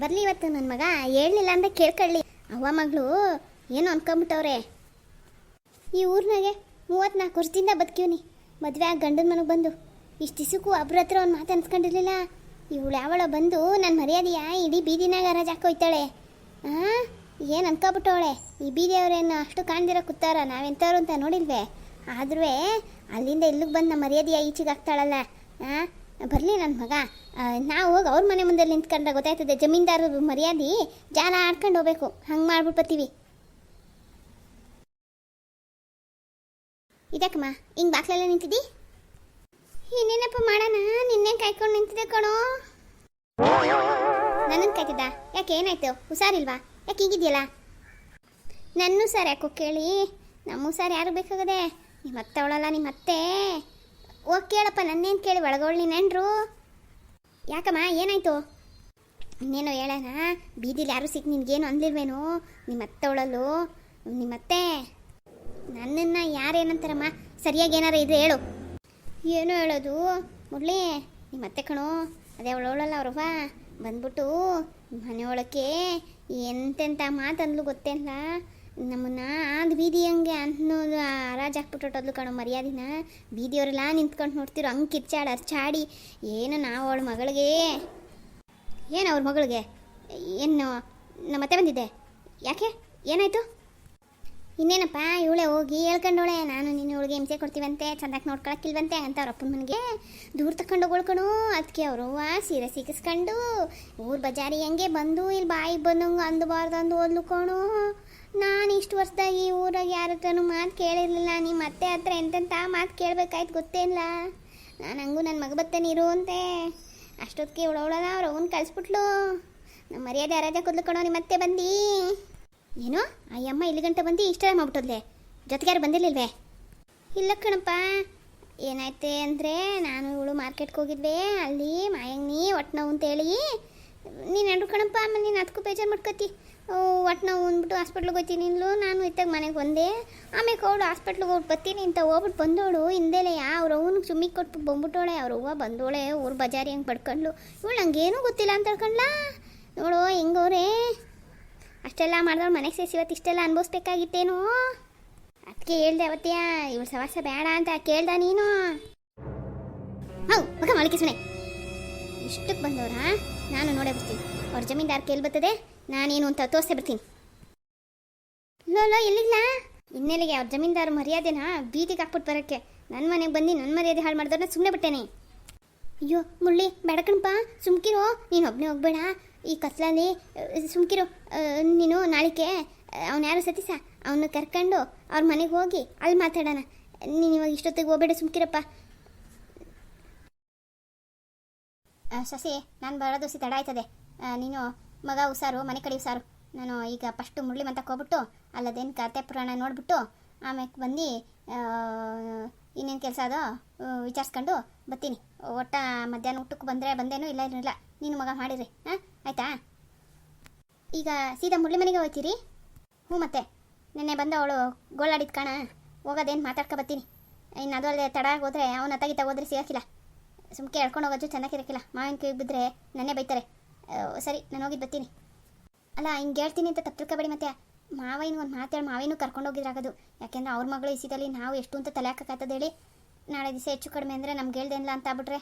ಬರಲಿ ಇವತ್ತು ನನ್ನ ಮಗ, ಹೇಳಲಿಲ್ಲ ಅಂತ ಕೇಳ್ಕೊಳ್ಳಿ. ಅವ್ವ ಮಗಳು ಏನು ಅನ್ಕೊಂಬಿಟ್ಟವ್ರೆ. ಈ ಊರಿನಾಗೆ ಮೂವತ್ತ್ನಾಲ್ಕು ವರ್ಷದಿಂದ ಬದುಕಿವ್ನಿ. ಮದುವೆ ಆಗಿ ಗಂಡನ ಮನೆಗೆ ಬಂದು. ಇಷ್ಟು ದಿಸಕ್ಕೂ ಒಬ್ಬರ ಹತ್ರ ಒಂದು ಮಾತು ಅನ್ಸ್ಕೊಂಡಿರ್ಲಿಲ್ಲ. ಇವಳು ಯಾವಳ ಬಂದು ನನ್ನ ಮರ್ಯಾದೆಯ ಇಡೀ ಬೀದಿನಾಗ ರಜಾಕೋಯ್ತಾಳೆ ಹಾಂ ಏನು ಅನ್ಕೊಬಿಟ್ಟವಳೆ. ಈ ಬೀದಿಯವ್ರೇನು ಅಷ್ಟು ಕಾಣ್ದಿರೋ ಕೂತಾರ, ನಾವೆಂಥವ್ರು ಅಂತ ನೋಡಿಲ್ವೇ? ಆದ್ರೂ ಅಲ್ಲಿಂದ ಇಲ್ಲಿಗೆ ಬಂದು ನಮ್ಮ ಮರ್ಯಾದೆಯ ಈಚೆಗೆ ಆಗ್ತಾಳಲ್ಲ ಹಾಂ ಬರಲಿ ನನ್ನ ಮಗ. ನಾವು ಹೋಗಿ ಅವ್ರ ಮನೆ ಮುಂದೆ ನಿಂತ್ಕೊಂಡ್ರೆ ಗೊತ್ತಾಯ್ತದೆ, ಜಮೀನ್ದಾರರು ಮರ್ಯಾದೆ ಜಾಲ ಆಡ್ಕೊಂಡು ಹೋಗ್ಬೇಕು. ಹಂಗೆ ಮಾಡ್ಬಿಟ್ಟು ಬರ್ತೀವಿ. ಇದಕ್ಕಮ್ಮ, ಹಿಂಗೆ ಬಾಕ್ಲೆಲ್ಲ ನಿಂತಿದ್ದಿ? ಇನ್ನೇನಪ್ಪ ಮಾಡೋಣ. ನಿನ್ನೆ ಕಾಯ್ಕೊಂಡು ನಿಂತಿದ್ದೆ ಕಣೋ. ನನ್ನನ್ನು ಕಾಯ್ತಿದ್ದ? ಯಾಕೆ, ಏನಾಯ್ತು? ಹುಷಾರಿಲ್ವಾ? ಯಾಕೆ ಹೀಗಿದೆಯಲ್ಲ? ನನ್ನ ಸರ್ ಯಾಕೋ ಕೇಳಿ. ನಮ್ಮ ಸರ್ ಯಾರು ಬೇಕಾಗದೆ? ನಿಮ್ಮ ಅತ್ತೆ ಅವಳಲ್ಲ ನಿಮ್ಮ ಅತ್ತೆ ಹೋಗಿ ಕೇಳಪ್ಪ, ನನ್ನೇನು ಕೇಳಿ ಒಳಗೊಳ್ಳಿ ನೆನ್ರು ಯಾಕಮ್ಮ, ಏನಾಯ್ತು? ಇನ್ನೇನೋ ಹೇಳೋಣ? ಬೀದಿಲಿ ಯಾರು ಸಿಕ್ಕ ನಿನ್ಗೇನು ಅಂದಿಲ್ವೇನು ನಿಮ್ಮ ಅತ್ತೆ ಅವಳಲ್ಲು ನಿಮ್ಮತ್ತೆ? ನನ್ನನ್ನು ಯಾರೇನಂತಾರಮ್ಮ? ಸರಿಯಾಗಿ ಏನಾರು ಇದ್ರೆ ಹೇಳು. ಏನು ಹೇಳೋದು? ಮುರಳಿ ನಿಮ್ಮ ಅತ್ತೆ ಕಣೋ. ಅದೇ ಅವಳವಳಲ್ಲ ಅವ್ರವ್ವ. ಬಂದ್ಬಿಟ್ಟು ಮನೆಯೊಳಕ್ಕೆ ಎಂತೆಂಥ ಮಾತಂದ್ಲು ಗೊತ್ತೇಲ್ಲ ನಮ್ಮನ್ನ ಆದ ಬೀದಿ ಹಂಗೆ ಅನ್ನೋದು ಹರಾಜ್ ಹಾಕ್ಬಿಟ್ಟೋದ್ಲು ಕಣೋ ಮರ್ಯಾದಿನ. ಬೀದಿಯವರೆಲ್ಲ ನಿಂತ್ಕೊಂಡು ನೋಡ್ತಿರೋ ಹಂಗೆ ಕಿರ್ಚಾಡಿ ಅರ್ಚಾಡಿ ಏನು ನಾವು ಅವಳ ಮಗಳಿಗೆ? ಏನು ಅವ್ರ ಮಗಳಿಗೆ? ಏನು ನಮ್ಮ ಮತ್ತೆ ಬಂದಿದ್ದೆ? ಯಾಕೆ? ಏನಾಯಿತು? ಇನ್ನೇನಪ್ಪ, ಇವಳೆ ಹೋಗಿ ಹೇಳ್ಕೊಂಡವಳೆ. ನಾನು ನಿನ್ನ ಇವಳಿಗೆ ಹಿಂಸೆ ಕೊಡ್ತೀವಂತೆ ಚೆನ್ನಾಗಿ ನೋಡ್ಕೊಳಕ್ಕಿಲ್ವಂತೆ ಅಂತ ಅವ್ರ ಅಪ್ಪನ ಮನೆಗೆ ದೂರ ತಕೊಂಡು ಹೋಗ್ಕೊಳ್ಕಣು ಅದಕ್ಕೆ ಅವರು ಸೀರೆ ಸಿಕ್ಕಿಸ್ಕೊಂಡು ಊರು ಬಜಾರಿ ಹಂಗೆ ಬಂದು ಇಲ್ಲಿ ಬಾಯಿಗೆ ಬಂದಂಗೆ ಅಂದಬಾರ್ದು ಅಂದು ಓದ್ಲುಕೋಣು ನಾನು ಇಷ್ಟು ವರ್ಷದಾಗ ಈ ಊರಾಗ ಯಾರ ಹತ್ರನೂ ಮಾತು ಕೇಳಿರಲಿಲ್ಲ. ನಿಮ್ಮ ಮತ್ತೆ ಹತ್ರ ಎಂತೆಂಥ ಮಾತು ಕೇಳಬೇಕಾಯ್ತು ಗೊತ್ತೇ ಇಲ್ಲ ನಾನು ಹಂಗೂ ನನ್ನ ಮಗ ಬತ್ತೇನೆ ನೀರು ಅಂತೆ. ಅಷ್ಟೊತ್ತಿಗೆ ಇವಳವಳಲ್ಲ ಅವ್ರು ಅವನ್ನ ಕಳಿಸ್ಬಿಟ್ಲು. ನಮ್ಮ ಮರ್ಯಾದೆ ಅರಾಜ ಕೊದ್ಲು ನಿಮ್ಮ ಮತ್ತೆ ಬಂದು. ಏನೋ ಅಮ್ಮ ಇಲ್ಲಿ ಗಂಟೆ ಬಂದು ಇಷ್ಟ ಮಾಡ್ಬಿಟ್ಟದ್ಲೆ. ಜೊತೆಗೆ ಯಾರು ಇಲ್ಲ ಕಣಪ್ಪ. ಏನಾಯ್ತೆ ಅಂದರೆ ನಾನು ಇವಳು ಮಾರ್ಕೆಟ್ಗೆ ಹೋಗಿದ್ವೆ. ಅಲ್ಲಿ ಮಾಯಂಗ್ನಿ ಒಟ್ಟು ನೋವು ಅಂತೇಳಿ. ನೀನು ಕಣಪ್ಪ, ಆಮೇಲೆ ನೀನು ಅದಕ್ಕೂ ಬೇಜಾರು ಮಾಡ್ಕೊತಿ. ಒಟ್ಟು ನಾವು ಅಂದ್ಬಿಟ್ಟು ಹಾಸ್ಪಿಟ್ಲಿಗೆ ಹೋಗ್ತೀನಿ ಇನ್ಲು ನಾನು ಇತ್ತಾಗ ಮನೆಗೆ ಬಂದೆ. ಆಮೇಲೆ ಅವಳು ಹಾಸ್ಪಿಟ್ಲಿಗೆ ಹೋಗಿ ಬರ್ತೀನಿ ಅಂತ ಹೋಗ್ಬಿಟ್ಟು ಬಂದೋಳು. ಹಿಂದೆಲೆ ಅವ್ರ ಅವ್ನಿಗೆ ಸುಮ್ಮಿಗೆ ಕೊಟ್ಟು ಬಂದ್ಬಿಟ್ಟೋಳೆ. ಅವ್ರ ಅವ್ವ ಬಂದೋಳೆ, ಊರು ಬಜಾರಿ ಹಂಗೆ ಪಡ್ಕೊಂಡ್ಳು. ಇವಳು ನಂಗೇನೂ ಗೊತ್ತಿಲ್ಲ ಅಂತ ಹೇಳ್ಕೊಂಡ್ಲಾ? ನೋಡು, ಹೆಂಗವ್ರೆ? ಅಷ್ಟೆಲ್ಲ ಮಾಡಿದವ್ರು ಮನೆಗೆ ಸೇರಿಸಿ ಇವತ್ತು ಇಷ್ಟೆಲ್ಲ ಅನುಭವಿಸ್ಬೇಕಾಗಿತ್ತೇನೋ? ಅದಕ್ಕೆ ಹೇಳ್ದೆ ಅವತ್ತೆಯ, ಇವಳು ಸವಾಸ ಬೇಡ ಅಂತ ಕೇಳ್ದ ನೀನು. ಹೌದು ಮಗ ಮಳಿಕೆ ಇಷ್ಟಕ್ಕೆ ಬಂದವ್ರಾ? ನಾನು ನೋಡೇ ಬರ್ತೀನಿ. ಅವ್ರ ಜಮೀನ್ದಾರ್ ಕೇಳಿ ಬರ್ತದೆ, ನಾನೇನು ಅಂತ ತೋರಿಸೇ ಬರ್ತೀನಿ. ಲೋ ಲೋ ಎಲ್ಲಿಲ್ಲ ಇನ್ನೆಲೆಗೆ ಅವ್ರ ಜಮೀನ್ದಾರ್ ಮರ್ಯಾದೆನಾ? ಬೀದಿಗೆ ಹಾಕ್ಬಿಟ್ಟು ಬರೋಕ್ಕೆ. ನನ್ನ ಮನೆಗೆ ಬಂದು ನನ್ನ ಮರ್ಯಾದೆ ಹಾಳು ಮಾಡಿದ್ರೆ ಸುಮ್ಮನೆ ಬಿಟ್ಟೇನೆ. ಅಯ್ಯೋ ಮುಳ್ಳಿ ಬೇಡಕಣಪ್ಪ ಸುಮ್ಕಿರೋ. ನೀನು ಒಬ್ಬನೇ ಹೋಗ್ಬೇಡ. ಈ ಕತ್ಲಲ್ಲಿ ಸುಮ್ಕಿರೋ. ನೀನು ನಾಳಿಕೆ ಅವ್ನು ಯಾರು ಸತೀಸ ಅವನು ಕರ್ಕೊಂಡು ಅವ್ರ ಮನೆಗೆ ಹೋಗಿ ಅಲ್ಲಿ ಮಾತಾಡೋಣ. ನೀನು ಇವಾಗ ಇಷ್ಟೊತ್ತಿಗೆ ಹೋಗ್ಬೇಡ ಸುಮ್ಕಿರಪ್ಪ. ಸಸಿ, ನಾನು ಬರೋದು ಸಿ ತಡ ಆಯ್ತದೆ. ನೀನು ಮಗ ಹುಷಾರು, ಮನೆ ಕಡೆ ಹುಷಾರು. ನಾನು ಈಗ ಫಸ್ಟು ಮುರಳಿ ಮಂತಕ್ಕೆ ಹೋಗ್ಬಿಟ್ಟು, ಅಲ್ಲದೇನು ಕತೆ ಪುರಾಣ ನೋಡ್ಬಿಟ್ಟು ಆಮೇಲೆ ಬಂದು ಇನ್ನೇನು ಕೆಲಸ ಅದೋ ವಿಚಾರಿಸ್ಕೊಂಡು ಬರ್ತೀನಿ. ಒಟ್ಟ ಮಧ್ಯಾಹ್ನ ಊಟಕ್ಕೆ ಬಂದರೆ ಬಂದೇನು ಇಲ್ಲ ಇಲ್ಲ. ನೀನು ಮಗ ಮಾಡಿರಿ ಹಾಂ ಆಯಿತಾ? ಈಗ ಸೀದಾ ಮುರಳಿ ಮನೆಗೆ ಹೋಗ್ತೀರಿ? ಹ್ಞೂ ಮತ್ತೆ. ನಿನ್ನೆ ಬಂದು ಅವಳು ಗೋಳಾಡಿದ ಕಾಣ. ಹೋಗೋದೇನು ಮಾತಾಡ್ಕೊ ಬರ್ತೀನಿ. ಇನ್ನು ಅದು ಅಲ್ಲದೆ ತಡ ಆಗೋದ್ರೆ ಅವನ ತಗಿತ ಹೋದ್ರೆ ಸಿಗೋಕ್ಕಿಲ್ಲ. ಸುಮ್ಕೆ ಎಳ್ಕೊಂಡು ಹೋಗೋದು ಚೆನ್ನಾಗಿರಕ್ಕಿಲ್ಲ. ಮಾವಿನ ಕೈ ಬಿದ್ದರೆ ನನ್ನೇ ಬೈತಾರೆ. ಸರಿ, ನಾನು ಹೋಗಿದ್ದು ಬರ್ತೀನಿ. ಅಲ್ಲ, ಹಿಂಗೆ ಹೇಳ್ತೀನಿ ಅಂತ ತಪ್ಪು ತಿಳ್ಕೊಬೇಡಿ ಮತ್ತೆ. ಮಾವಿನ ಒಂದು ಮಾತಾಡಿ ಮಾವಿನೂ ಕರ್ಕೊಂಡು ಹೋಗಿದ್ರಾಗೋದು. ಯಾಕೆಂದ್ರೆ ಅವ್ರ ಮಗಳು ಇಸಿದಲ್ಲಿ ನಾವು ಎಷ್ಟು ಅಂತ ತಲೆ ಹೇಳಿ, ನಾಳೆ ದಿವಸ ಹೆಚ್ಚು ಕಡಿಮೆ ಅಂದರೆ ನಮ್ಗೆ ಹೇಳ್ದೇನಿಲ್ಲ ಅಂತ ಬಿಟ್ರೆ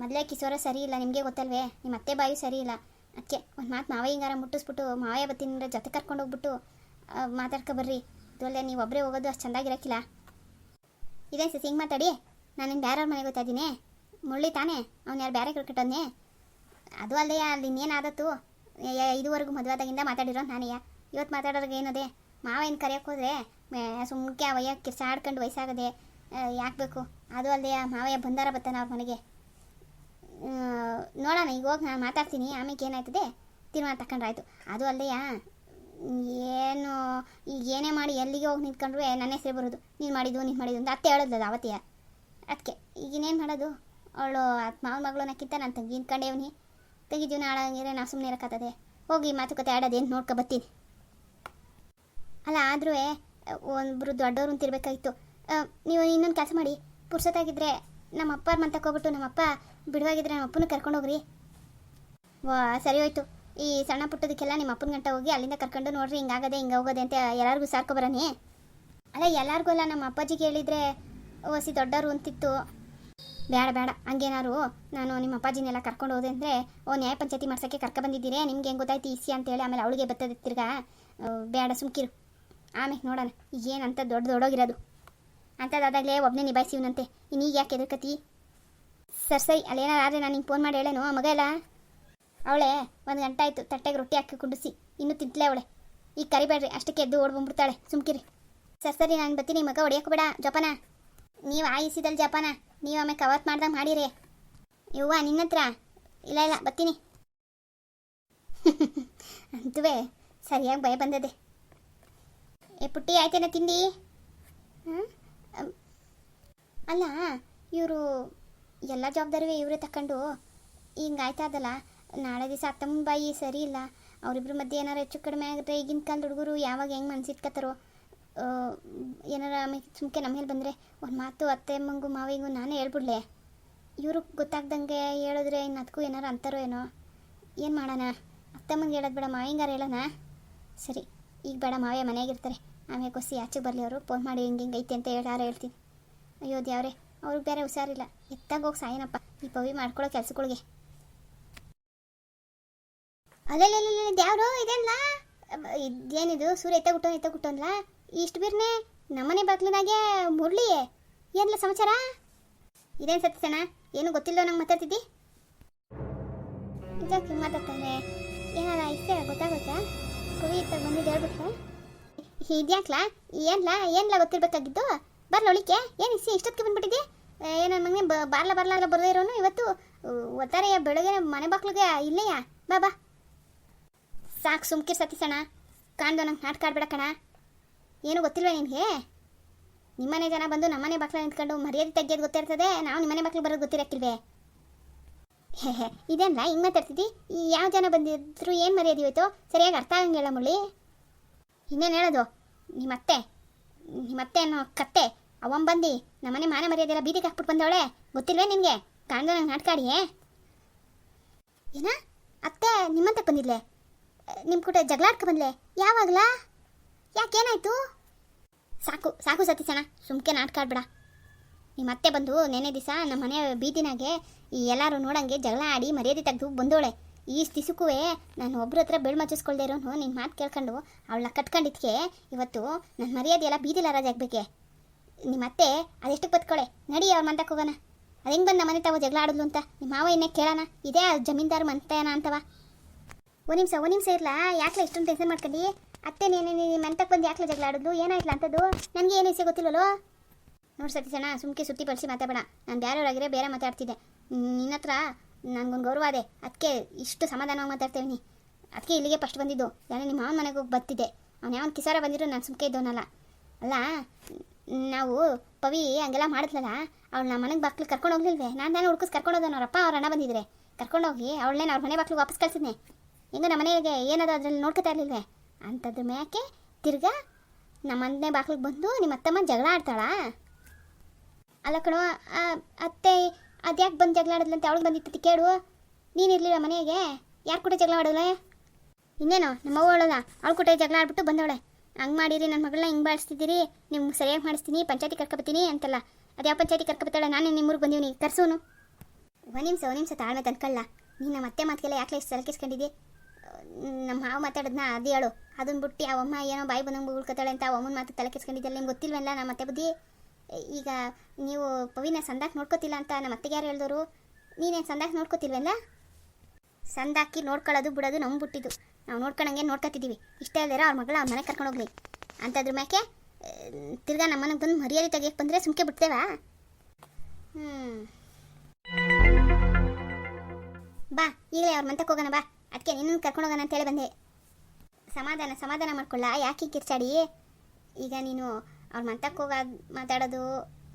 ಮೊದಲೇ ಕಿಸೋರ ಸರಿ ಇಲ್ಲ, ನಿಮಗೆ ಗೊತ್ತಲ್ವೇ? ನಿಮ್ಮ ಅತ್ತೆ ಬಾಯು ಸರಿ ಇಲ್ಲ. ಅದಕ್ಕೆ ಒಂದು ಮಾತು ಮಾವ ಹಿಂಗಾರ ಮುಟ್ಟಿಸ್ಬಿಟ್ಟು, ಮಾವಯ್ಯ ಬತ್ತೀನಿ ಜೊತೆ ಕರ್ಕೊಂಡು ಹೋಗ್ಬಿಟ್ಟು ಮಾತಾಡ್ಕೊ ಬರ್ರಿ. ನೀವು ಒಬ್ಬರೇ ಹೋಗೋದು ಅಷ್ಟು ಚೆಂದಾಗಿರೋಕ್ಕಿಲ್ಲ ಇದೇ ಸಸಿ, ಹಿಂಗೆ ಮಾತಾಡಿ? ನಾನು ಬೇರೆಯವ್ರ ಮನೆಗೆ ಗೊತ್ತಾಯಿದ್ದೀನಿ ಮುರಳಿ ತಾನೇ? ಅವ್ನು ಯಾರು ಬೇರೆ ಕ್ರಿಕೆಟನ್ನೇ ಅದು ಅಲ್ಲದೆ ಅಲ್ಲಿ ಇನ್ನೇನಾದತ್ತು ಇದುವರೆಗೂ ಮದುವೆದಾಗಿಂದ ಮಾತಾಡಿರೋ ನಾನೆಯ. ಇವತ್ತು ಮಾತಾಡೋರಿಗೆ ಏನದೆ? ಮಾವ ಏನು ಕರೆಯೋಕೆ ಹೋದ್ರೆ? ಸುಮ್ಕೆ ಅವಯ್ಯ ಕಿರ್ಸಾಡ್ಕೊಂಡು ವಯಸ್ಸಾಗದೆ ಯಾಕೆ ಬೇಕು? ಅದು ಅಲ್ಲದೆ ಮಾವಯ್ಯ ಬಂದಾರ ಬರ್ತಾನೆ ಅವ್ರ ಮನೆಗೆ. ನೋಡೋಣ, ಈಗ ಹೋಗಿ ನಾನು ಮಾತಾಡ್ತೀನಿ ಆಮೇಲೆ ಏನಾಯ್ತದೆ? ತೀರ್ಮಾನ ತಗೊಂಡ್ರಾಯ್ತು ಅದು ಅಲ್ಲದೆಯಾ ಏನು, ಈಗ ಏನೇ ಮಾಡಿ ಎಲ್ಲಿಗೆ ಹೋಗಿ ನಿಂತ್ಕೊಂಡ್ರು ನನ್ನ ಹೆಸರು ಬರೋದು. ನೀನು ಮಾಡಿದ್ದು ನೀನು ಮಾಡಿದ್ದು ಅಂತ ಅತ್ತೆ ಹೇಳೋದು ಅವತ್ತೆಯ. ಅದಕ್ಕೆ ಈಗಿನೇನು ಮಾಡೋದು? ಅವಳು ಮಾವನ ಮಗಳು ನಕ್ಕಿಂತ ನಾನು ತಂಗಿ ಇನ್ಕೊಂಡೇವ್ನಿ ತಂಗಿ ಜೀವನ ಹಾಳಾಗಿದ್ರೆ ನಾ ಸುಮ್ಮನೆ ಇರೋಕ್ಕಾಗ್ತದೆ. ಹೋಗಿ ಮಾತುಕತೆ ಆಡೋದೇನು ನೋಡ್ಕೊ ಬರ್ತೀನಿ. ಅಲ್ಲ, ಆದರೂ ಒಬ್ಬರು ದೊಡ್ಡವರು ಅಂತ ಇರಬೇಕಾಗಿತ್ತು. ನೀವು ಇನ್ನೊಂದು ಕೆಲಸ ಮಾಡಿ. ಪುರ್ಸೊತ್ತಾಗಿದ್ದರೆ ನಮ್ಮ ಅಪ್ಪ ಮಂತಕ್ಕೆ ಹೋಗ್ಬಿಟ್ಟು ನಮ್ಮ ಅಪ್ಪ ಬಿಡುವಾಗಿದ್ರೆ ನಮ್ಮ ಅಪ್ಪನ ಕರ್ಕೊಂಡು ಹೋಗ್ರಿ. ವಾ, ಸರಿ ಹೋಯ್ತು. ಈ ಸಣ್ಣ ಪುಟ್ಟದಕ್ಕೆಲ್ಲ ನಿಮ್ಮ ಅಪ್ಪನ ಗಂಟ ಹೋಗಿ ಅಲ್ಲಿಂದ ಕರ್ಕೊಂಡು ನೋಡ್ರಿ ಹಿಂಗಾಗದೆ ಹಿಂಗೆ ಹೋಗೋದೆ ಅಂತ ಎಲ್ಲರಿಗೂ ಸಾರ್ಕೊಬರನಿ ಅಲ್ಲ, ಎಲ್ಲರಿಗೂ ಅಲ್ಲ, ನಮ್ಮ ಅಪ್ಪಾಜಿಗೆ ಹೇಳಿದ್ರೆ ಓಸಿ ದೊಡ್ಡವರು ಅಂತಿತ್ತು. ಬೇಡ ಬೇಡ. ಹಂಗೇನಾರು ನಾನು ನಿಮ್ಮ ಅಪ್ಪಾಜಿನೆಲ್ಲ ಕರ್ಕೊಂಡು ಹೋದೆ ಅಂದರೆ, ಓ, ನ್ಯಾಯ ಪಂಚಾಯತಿ ಮಾಡ್ಸೋಕ್ಕೆ ಕರ್ಕ ಬಂದಿದ್ದೀರಿ ನಿಮ್ಗೆ ಹೆಂಗೆ ಗೊತ್ತಾಯ್ತು ಇಸಿ ಅಂತೇಳಿ ಆಮೇಲೆ ಅವಳಿಗೆ ಬರ್ತದೆ ತಿರ್ಗಾ. ಬೇಡ, ಸುಮ್ಕಿರು. ಆಮೇಲೆ ನೋಡೋಣ. ಏನಂತ ದೊಡ್ಡ ದೊಡ್ಡೋಗಿರೋದು. ಅಂಥದ್ದಾದಾಗಲೇ ಒಬ್ಬನೇ ನಿಭಾಯಿಸಿವ್ನಂತೆ ಇನ್ನೀಗ ಯಾಕೆ ಎದುರ್ಕತಿ ಸರ್, ಸರಿ. ಅಲ್ಲೇನಾರು ಆದರೆ ನಾನು ನಿಂಗೆ ಫೋನ್ ಮಾಡಿ ಹೇಳೇನು ಮಗ ಎಲ್ಲ? ಅವಳೆ ಒಂದು ಗಂಟೆ ಆಯಿತು ತಟ್ಟೆಗೆ ರೊಟ್ಟಿ ಹಾಕಿ ಕುಂಡಿಸಿ ಇನ್ನೂ ತಿಂತಲೇ ಅವಳೆ. ಈಗ ಕರಿಬೇಡ್ರಿ, ಅಷ್ಟಕ್ಕೆ ಎದ್ದು ಓಡ್ಬಂದ್ಬಿಡ್ತಾಳೆ ಸುಮ್ಕಿರಿ. ಸರ್, ಸರಿ, ನಾನು ಬರ್ತೀನಿ. ಮಗ ಹೊಡಿಯೋಕೆ ಬೇಡ. ಜಪಾನ. ನೀವು ಆಯಿಸಿದಲ್ಲಿ ಜಪಾನ ನೀವು ಆಮೇಲೆ ಕವತ್ ಮಾಡ್ದಂಗೆ ಮಾಡಿರಿ. ಯವ್ವ ನಿನ್ನ ಹತ್ರ ಇಲ್ಲ ಇಲ್ಲ ಬರ್ತೀನಿ. ಅಂತುವೇ ಸರಿಯಾಗಿ ಭಯ ಬಂದದೆ. ಏ ಪುಟ್ಟಿ ಆಯ್ತೇನ ತಿಂಡಿ? ಅಲ್ಲ ಇವರು ಎಲ್ಲ ಜವಾಬ್ದಾರಿ ಇವರೇ ತಕೊಂಡು. ಹಿಂಗೆ ಆಯ್ತದಲ್ಲ ನಾಳೆ ದಿವಸ ಅತ್ತಮ್ಮ ಬಾಯಿ ಸರಿ ಇಲ್ಲ. ಅವರಿಬ್ರ ಮಧ್ಯೆ ಏನಾರು ಹೆಚ್ಚು ಕಡಿಮೆ ಆಗಿದ್ರೆ ಈಗಿನ ಕಾಲದ ಹುಡುಗರು ಯಾವಾಗ ಹೆಂಗೆ ಮನ್ಸಿಟ್ಕೋತಾರೋ. ಆ, ಏನಾರ ಆಮೇಲೆ ಸುಮ್ಕೆ ನಮ್ಮ ಮೇಲೆ ಬಂದರೆ ಒಂದು ಮಾತು ಅತ್ತೆ ಅಮ್ಮಂಗೂ ಮಾವಿಗೂ ನಾನೇ ಹೇಳ್ಬಿಡ್ಲೆ. ಇವರು ಗೊತ್ತಾಗ್ದಂಗೆ ಹೇಳಿದ್ರೆ ಇನ್ನು ಅದಕ್ಕೂ ಏನಾರು ಅಂತಾರೋ ಏನೋ. ಏನು ಮಾಡೋಣ? ಅತ್ತಮ್ಮಂಗೆ ಹೇಳೋದು ಬೇಡ, ಮಾವಿಂಗಾರ ಹೇಳೋಣ? ಸರಿ, ಈಗ ಬೇಡ ಮಾವೇ ಮನೆಯಾಗಿರ್ತಾರೆ. ಆಮೇಲೆ ಕೊಸಿ ಆಚೆ ಬರಲಿ ಅವರು, ಫೋನ್ ಮಾಡಿ ಹಿಂಗೆ ಹಿಂಗೆ ಐತೆ ಅಂತ ಹೇಳಾರ ಹೇಳ್ತೀನಿ. ಅಯ್ಯೋ ದೇವ್ರೆ, ಅವ್ರಿಗೆ ಬೇರೆ ಹುಷಾರಿಲ್ಲ. ಎತ್ತಾಗ ಹೋಗಿ ಸಾಯನಪ್ಪ, ಈ ಪವಿ ಮಾಡ್ಕೊಳ್ಳೋ ಕೆಲಸಗಳಿಗೆ. ಅಲ್ಲೇ ದ್ಯಾವ್ರು ಇದೆಲ್ಲ ಇದೇನಿದು? ಸೂರ್ಯ ಎತ್ತ ಗುಟ್ಟೋ ಎತ್ತ ಗುಟ್ಟೋನ್ಲ ಇಷ್ಟು ಬಿರ್ನೆ ನಮ್ಮನೆ ಬಾಗ್ಲಿನಾಗೆ ಮುರಳಿ ಏನಿಲ್ಲ ಸಮಾಚಾರ? ಇದೇನು ಸತ್ಯಸಣ ಏನು ಗೊತ್ತಿಲ್ಲ ನಂಗೆ ಮಾತಾಡ್ತಿದ್ದಿ? ಇದಕ್ಕೆ ಮಾತಾಡ್ತಾನೆ? ಏನಾರ ಇಷ್ಟೇ ಗೊತ್ತಾಗುತ್ತಾ ಕವಿ ಇತ್ತ ಬಂದಿದ್ದು ಹೇಳ್ಬಿಟ್ರೆ? ಇದ್ಯಾಕ್ಲಾ? ಏನ್ಲ? ಏನ್ಲ ಗೊತ್ತಿರ್ಬೇಕಾಗಿದ್ದು? ಬರ್ಲ ಒಳಿಕೆ. ಏನು ಇಸಿ ಇಷ್ಟೊತ್ತಿಗೆ ಬಂದ್ಬಿಟ್ಟಿದ್ದೆ? ಏನೋ ಮಗನೆ ಬಾರ್ಲ ಬಾರ್ಲ ಬರ್ದೇ ಇರೋನು ಇವತ್ತು? ಒತ್ತಾರೆ ಬೆಳಗ್ಗೆ ಮನೆ ಬಾಕ್ಲಿಗೆ ಇಲ್ಲೇಯಾ? ಬಾ ಬಾ. ಸಾಕು ಸುಮ್ಕಿರ್ ಸತೀಸಣ್ಣ ಕಾಣ್ದು ನಂಗೆ ನಾಟಕ ಆಡ್ಬೇಡ ಕಣ. ಏನು ಗೊತ್ತಿಲ್ವ ನಿನಗೆ? ನಿಮ್ಮನೆ ಜನ ಬಂದು ನಮ್ಮನೆ ಬಾಕ್ಲ ನಿಂತ್ಕೊಂಡು ಮರ್ಯಾದೆ ತೆಗೆಯೋದು ಗೊತ್ತಿರ್ತದೆ, ನಾವು ನಿಮ್ಮನೆ ಬಾಕ್ಲು ಬರೋದು ಗೊತ್ತಿರಕ್ಕಿಲ್ವೇ? ಹೇ ಹೇ ಇದೇನಲ್ಲ ಹಿಂಗೆ ಮಾತಾಡ್ತಿದ್ದಿ? ಯಾವ ಜನ ಬಂದಿದ್ರು ಏನು ಮರ್ಯಾದೆ ಹೋಯ್ತು? ಸರಿಯಾಗಿ ಅರ್ಥ ಆಗಂಗಿಲ್ಲ ಮುಳ್ಳಿ ಇನ್ನೇನು ಹೇಳೋದು? ನಿಮ್ಮತ್ತೆ ನಿಮ್ಮತ್ತೆ ಅನ್ನೋ ಕತ್ತೆ, ಅವನ್ ಬಂದು ನಮ್ಮನೆ ಮಾನ ಮರ್ಯಾದೆ ಎಲ್ಲ ಬೀದಿಗೆ ಹಾಕ್ಬಿಟ್ಟು ಬಂದವಳೆ. ಗೊತ್ತಿಲ್ವೇ ನಿನಗೆ? ಕಾಣ್ದ ನಂಗೆ ನಾಟ್ಕಾಡಿಯೇ ಏನ? ಅತ್ತೆ ನಿಮ್ಮಂತೆ ಬಂದಿದ್ಲೆ? ನಿಮ್ಮ ಕೂಟ ಜಗಳಾಡ್ಕ ಬಂದ್ಲೆ? ಯಾವಾಗಲ? ಯಾಕೇನಾಯ್ತು ಸಾಕು ಸಾಕು ಸತೀಸಣ್ಣ ಸುಮ್ಕೆ ನಾಟಕ ಆಡ್ಬೇಡ. ನಿಮ್ಮ ಅತ್ತೆ ಬಂದು ನೆನೆ ದಿವಸ ನಮ್ಮ ಮನೆ ಬೀದಿನಾಗೆ ಈ ಎಲ್ಲರೂ ನೋಡಂಗೆ ಜಗಳ ಆಡಿ ಮರ್ಯಾದೆ ತೆಗೆದು ಬಂದೋಳೆ ಈ ದಿಸಕ್ಕೂ ನಾನು ಒಬ್ರ ಹತ್ರ ಬೆಳ್ ಮಚ್ಚಿಸ್ಕೊಳ್ದೆ ಇರೋನು ನಿನ್ನ ಮಾತು ಕೇಳ್ಕೊಂಡು ಅವಳನ್ನ ಕಟ್ಕೊಂಡಿದ್ಕೆ ಇವತ್ತು ನನ್ನ ಮರ್ಯಾದೆ ಎಲ್ಲ ಬೀದಿಲ ರಾಜಾಗಬೇಕೆ ನಿಮ್ಮ ಅತ್ತೆ ಅದೆಷ್ಟಕ್ಕೆ ಬತ್ಕೊಳೆ ನಡಿ ಅವ್ರ ಮಂತಕ್ಕೆ ಹೋಗೋಣ. ಅದು ಹೆಂಗೆ ಬಂದು ನಮ್ಮ ಮನೆ ತಾವು ಜಗಳ ಆಡಿದ್ಲು ಅಂತ? ನಿಮ್ಮ ಮಾವ ಇನ್ನೇ ಕೇಳೋಣ. ಇದೇ ಜಮೀನ್ದಾರ ಜಮೀನ್ದಾರ್ ಮಂತೇನ ಅಂತವ. ಒಂದು ನಿಮಿಷ ಒಂದು ನಿಮಿಷ ಇರಲ್ಲ ಯಾಕೆ ಇಷ್ಟೊಂದು ಟೆನ್ಷನ್ ಮಾಡ್ಕೊಂಡು? ಅತ್ತೆ, ನೀನು ನಿಮ್ಮ ಅಂತಕ್ಕೆ ಬಂದು ಯಾಕೆ ಜಗಳ ಆಡಿದ್ಲು? ಏನಾಯ್ತಲ್ಲ ಅಂಥದ್ದು? ನನಗೆ ಏನು ವಿಷಯ ಗೊತ್ತಿಲ್ವಲ್ಲೋ ನೋಡಿ ಸಣ್ಣ ಸುಮ್ಕೆ ಸುತ್ತಿ ಬಳಸಿ ಮಾತಾಡಬೇಡ. ನಾನು ಬೇರೆಯವ್ರಾಗಿದ್ರೆ ಬೇರೆ ಮಾತಾಡ್ತಿದ್ದೆ. ನಿನ್ನ ಹತ್ರ ನನಗೊಂದು ಗೌರವ ಅದೇ ಅದಕ್ಕೆ ಇಷ್ಟು ಸಮಾಧಾನವಾಗಿ ಮಾತಾಡ್ತೇವೆ ಅದಕ್ಕೆ ಇಲ್ಲಿಗೆ ಫಸ್ಟ್ ಬಂದಿದ್ದು. ನಾನು ನಿಮ್ಮ ಮಾವನ ಮನೆಗೆ ಹೋಗಿ ಬರ್ತಿದ್ದೆ. ಅವ್ನು ಯಾವನ ಕಿಸಾರ ಬಂದಿರೋ ನಾನು ಸುಮ್ಕೆ ಇದ್ದವನಲ್ಲ. ಅಲ್ಲ, ನಾವು ಪವಿ ಹಂಗೆಲ್ಲ ಮಾಡಿದ್ಲಲ್ಲ ಅವಳು ನಮ್ಮ ಮನೆಗೆ ಬಾಕ್ಲಿಗೆ ಕರ್ಕೊಂಡು ಹೋಗ್ಲಿಲ್ವೇ? ನಾನು ತಾನೇ ಹುಡ್ಕಿಸ್ ಕರ್ಕೊಂಡು ಹೋದ ಅವ್ರಪ್ಪ ಅವ್ರ ಅಣ್ಣ ಬಂದಿದ್ರೆ. ಕರ್ಕೊಂಡೋಗಿ ಅವಳನ್ನೇ ಅವ್ರ ಮನೆ ಬಾಕ್ಲಿಗೆ ವಾಪಸ್ ಕಳ್ಸಿದ್ನೆ. ಹೆಂಗ ನಮ್ಮ ಮನೆಗೆ ಏನದ ಅದ್ರಲ್ಲಿ ನೋಡ್ಕೊತಾ ಇರ್ಲಿಲ್ವೇ? ಅಂಥದ್ರ ಮ್ಯಾಕೆ? ತಿರ್ಗಾ, ನಮ್ಮ ಮನೆ ಬಾಕ್ಲಿಗೆ ಬಂದು ನಿಮ್ಮ ಅತ್ತಮ್ಮ ಜಗಳ ಆಡ್ತಾಳಾ. ಅಲ್ಲ ಕಣೋ ಅತ್ತೆ ಅದ್ಯಾಕೆ ಬಂದು ಜಗಳ ಆಡಿದ್ಲಂತೆ ಅವಳಿಗೆ ಬಂದಿತ್ತು ಕೇಳು. ನೀನು ಇರಲಿಲ್ಲ ಮನೆಗೆ? ಯಾರು ಕೂಡ ಜಗಳ ಆಡೋಲ್ಲ ಇನ್ನೇನೋ, ನಮ್ಮ ಅವಳಲ್ಲ, ಅವಳು ಕೂಡ ಜಗಳ ಆಡ್ಬಿಟ್ಟು ಬಂದವಳೆ. ಹಂಗೆ ಮಾಡಿರಿ ನನ್ನ ಮಗಳನ್ನ ಹಿಂಗೆ ಬಾಳಿಸ್ತಿದ್ದೀರಿ. ನಿಮ್ಗೆ ಸರಿಯಾಗಿ ಮಾಡಿಸ್ತೀನಿ, ಪಂಚಾಯತಿ ಕರ್ಕೊಬತ್ತೀನಿ ಅಂತಲ್ಲ. ಅದು ಯಾವ ಪಂಚಾಯತಿ ಕರ್ಕೊಬತ್ತಾಳೆ ನಾನು ನಿಮ್ಮೂರಿಗೆ ಬಂದೀವಿ ಕರ್ಸೋನು. ಒಂದು ನಿಮಿಷ ಒಂದು ನಿಮಿಷ ತಾಳ್ಮೆ ತಂದ್ಕೊಳ್ಳ ನೀನು ನಮ್ಮ ಅತ್ತೆ ಮಾತಿಗೆಲ್ಲ ಯಾಕೆ ಇಷ್ಟು ಸಲಕಿಸ್ಕೊಂಡಿದ್ದಿ? ನಮ್ಮ ಹಾವು ಮಾತಾಡೋದನ್ನ ಅದು ಹೇಳು. ಅದನ್ನ ಬಿಟ್ಟು ಅವಮ್ಮ ಏನೋ ಬಾಯಿ ಬಂದಂಗೆ ಉಳ್ಕೊತಾಳೆ ಅಂತ ಅವಮ್ಮನ ಮಾತು ತಲೆ ಕೆಸ್ಕೊಂಡಿದ್ದಲ್ಲ ನಿಮ್ಗೆ ಗೊತ್ತಿಲ್ವಲ್ಲ ನಮ್ಮ ಅತ್ತೆ ಬುದ್ಧಿ? ಈಗ ನೀವು ಪವಿನ ಸಂದಾಕ್ ನೋಡ್ಕೋತಿಲ್ಲ ಅಂತ ನಮ್ಮ ಅತ್ತೆಗೆ ಯಾರು ಹೇಳಿದವರು ನೀನೇನು ಸಂದಾಕ್ ನೋಡ್ಕೋತಿಲ್ವಲ್ಲ ಸಂದಾಕಿ ನೋಡ್ಕೊಳ್ಳೋದು ಬಿಡೋದು ನಮ್ಮ ಬಿಟ್ಟಿದ್ದು ನಾವು ನೋಡ್ಕೊಳಂಗೆ ನೋಡ್ಕೊತಿದ್ದೀವಿ ಇಷ್ಟ ಇಲ್ದಿರ ಅವ್ರ ಮಗಳ ಅವ್ರ ಮನೆಗೆ ಕರ್ಕೊಂಡು ಹೋಗ್ಲಿ. ಅಂತದ್ರ ಮ್ಯಾಕೆ ತಿರ್ಗಾ ನಮ್ಮ ಮನೆಗೆ ಬಂದು ಮರ್ಯಾದೆ ತೆಗಿಯಕ್ಕೆ ಬಂದರೆ ಸುಮ್ಕೆ ಬಿಡ್ತೇವಾ? ಹ್ಞೂ ಬಾ, ಈಗಲೇ ಅವ್ರ ಮಂತಕ್ಕೆ ಹೋಗೋಣ ಬಾ. ಅದಕ್ಕೆ ನಿನ್ನನ್ನು ಕರ್ಕೊಂಡು ಹೋಗೋಣ ಅಂತೇಳಿ ಬಂದೆ. ಸಮಾಧಾನ ಸಮಾಧಾನ ಮಾಡ್ಕೊಳ್ಳ? ಯಾಕೆ ಕಿರ್ಚಾಡಿ? ಈಗ ನೀನು ಅವ್ರ ಮಂತಕ್ಕೆ ಹೋಗ, ಮಾತಾಡೋದು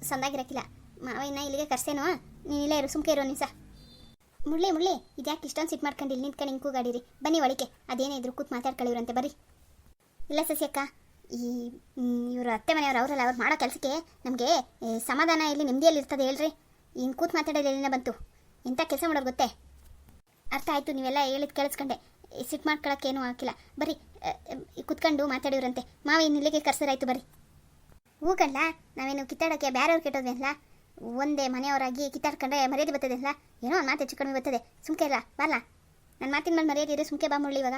ಸಂದಾಗಿರಕ್ಕಿಲ್ಲ ಮಾವ ಇನ್ನ ಇಲ್ಲಿಗೆ ಕರ್ಸೇನೋ? ನೀನು ಇಲ್ಲೇ ಇರು, ಸುಮ್ಕೆ ಇರೋ ನಿನ್ಸ ಮುಳ್ಳಿ ಮುಳ್ಳಿ ಇದ್ಯಾಕೆ ಇಷ್ಟೊಂದು ಸಿಟ್ ಮಾಡ್ಕೊಂಡು ಇಲ್ಲಿ ನಿಂತ್ಕೊಂಡು ಹಿಂಗೆ ಕೂಗಾಡಿರಿ. ಬನ್ನಿ ಒಳಗೆ ಅದೇನೇ ಇದ್ರು ಕೂತ್ ಮಾತಾಡ್ಕೊಳ್ಳಿವ್ರಂತೆ ಬರ್ರಿ. ಇಲ್ಲ ಸಸ್ಯಕ್ಕ ಈ ಇವರು ಅತ್ತೆ ಮನೆಯವ್ರು ಅವರಲ್ಲ, ಅವ್ರು ಮಾಡೋ ಕೆಲಸಕ್ಕೆ ನಮಗೆ ಸಮಾಧಾನ ಇಲ್ಲಿ ನೆಮ್ಮದಿಯಲ್ಲಿ ಇರ್ತದೆ ಹೇಳ್ರಿ. ಇನ್ನು ಕೂತ್ ಮಾತಾಡೋದು ಎಲ್ಲಿಂದ ಬಂತು? ಇಂಥ ಕೆಲಸ ಮಾಡೋರು ಗೊತ್ತೇ? ಅರ್ಥ ಆಯಿತು, ನೀವೆಲ್ಲ ಹೇಳಿದ್ ಕೇಳಿಸ್ಕೊಂಡೆ. ಸಿಟ್ಟು ಮಾಡ್ಕೊಳಕ್ಕೇನೂ ಹಾಕಿಲ್ಲ. ಬರಿ ಕುತ್ಕೊಂಡು ಮಾತಾಡಿವ್ರಂತೆ. ಮಾವ ಏನು ಇಲ್ಲಿಗೆ ಕರ್ಸರಾಯ್ತು ಬರೀ ಹೂಗಲ್ಲ ನಾವೇನು ಕಿತ್ತಾಡೋಕ್ಕೆ ಬೇರೆಯವ್ರು ಕೆಟ್ಟೋದ್ವಿ ಅಲ್ಲ ಒಂದೇ ಮನೆಯವರಾಗಿ ಕಿತ್ತಾಡ್ಕೊಂಡ್ರೆ ಮರ್ಯಾದೆ ಬರ್ತದೆ ಏನೋ ಒಂದು ಮಾತು ಹೆಚ್ಚು ಕಡಿಮೆ ಬರ್ತದೆ. ಸುಮ್ಕೆ ಇಲ್ಲ ಬರಲ್ಲ ನನ್ನ ಮಾತಿನ ಮೇಲೆ ಮರ್ಯಾದೆ ಇದೆ ಸುಮ್ಕೆ ಬಾ ಮುಳ್ಳಿ ಇವಾಗ.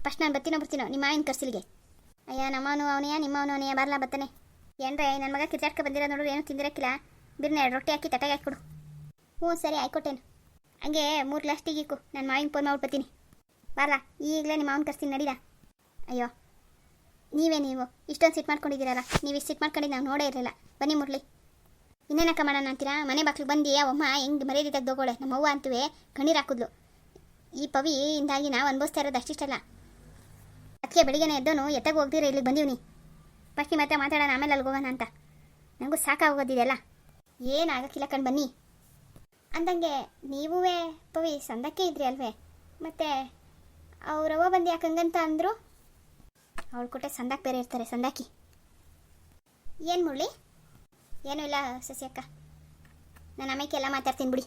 ಫಸ್ಟ್ ನಾನು ಬರ್ತೀನೋ ಬರ್ತೀನೋ, ನಿಮ್ಮ ಮಾವಿನ ಕರ್ಸಿಲ್ಗೆ. ಅಯ್ಯ, ನಮ್ಮವನು ಅವನೆಯ, ನಿಮ್ಮವನು ಅವನೆಯ ಬರಲ್ಲ ಬರ್ತಾನೆ ಏನ್ರೆ ನನ್ನ ಮಗ ಕಿತ್ತಾಡ್ಕೊ ಬಂದಿರೋ ನೋಡು, ಏನೂ ತಿಂದಿರಕ್ಕಿಲ್ಲ ಬಿರ್ನೆ ಎರಡು ರೊಟ್ಟಿ ಹಾಕಿ ತಟಗೆ ಹಾಕಿಕೊಡು ಹ್ಞೂ, ಸರಿ, ಆಯ್ಕೊಟ್ಟೇನು. ಹಂಗೆ ಮೂರು ಲಾಸ್ಟಿಗೆ ಟೀಗಿಕ್ಕು ನಾನು ಮಾವಿನ ಫೋನ್ ಮಾಡ್ಬಿಡ್ತೀನಿ ಬರಲ್ಲ ಈಗಲೇ ನಿಮ್ಮ ಅವನ ಕರ್ಸ್ತೀನಿ ನಡೀರಾ ಅಯ್ಯೋ, ನೀವೇ ನೀವು, ಇಷ್ಟೊಂದು ಸಿಟ್ ಮಾಡ್ಕೊಂಡಿದ್ದೀರಲ್ಲ, ನೀವು ಇಷ್ಟು ಸಿಟ್ ಮಾಡ್ಕೊಂಡು ನಾವು ನೋಡೇ ಇರಲಿಲ್ಲ. ಬನ್ನಿ ಮುರಳಿ ಇನ್ನೇನಕ್ಕ ಮಾಡೋಣ ಅಂತೀರಾ? ಮನೆ ಬಾಕ್ಲಿಗೆ ಬಂದು ಅವಮ್ಮ ಹೆಂಗೆ ಮರ್ಯಾದೆ ನಮ್ಮ ಅವ್ವ ಅಂತುವೆ ಕಣ್ಣೀರು ಹಾಕಿದ್ಲು. ಈ ಪವಿ ಇಂದಾಗಿ ನಾವು ಅನುಭವಿಸ್ತಾ ಇರೋದು ಅಷ್ಟಿಷ್ಟಲ್ಲ. ಅದಕ್ಕೆ ಬೆಳಿಗ್ಗೆನೇ ಎದ್ದೋನು, ಎತ್ತಾಗ ಹೋಗ್ದಿರ ಇಲ್ಲಿಗೆ ಬಂದೀವಿ ಫಸ್ಟ್ ಮತ್ತೆ ಮಾತಾಡೋಣ, ಆಮೇಲೆ ಅಲ್ಲಿ ಹೋಗೋಣ ಅಂತ. ನನಗೂ ಸಾಕಾಗೋದಿದೆಯಲ್ಲ ಏನಾಗಕ್ಕಿಲ್ಲ ಕಣ್ ಬನ್ನಿ. ಅಂದಂಗೆ ನೀವೂ ಪವಿ, ಸಂದಕ್ಕೆ ಇದ್ರಿ ಅಲ್ವೇ? ಮತ್ತೆ ಅವ್ರವ್ವ ಬಂದು ಯಾಕೆ ಹಂಗಂತ ಅಂದರು? ಅವಳು ಕೊಟ್ಟೆ ಸಂದಾಕ್ ಬೇರೆ ಇರ್ತಾರೆ, ಸಂದಾಕಿ. ಏನು ಮುರಳಿ? ಏನೂ ಇಲ್ಲ ಸಸ್ಯಕ್ಕ ನಾನು ಆಮೇಲೆ ಎಲ್ಲ ಮಾತಾಡ್ತೀನಿ ಬಿಡಿ.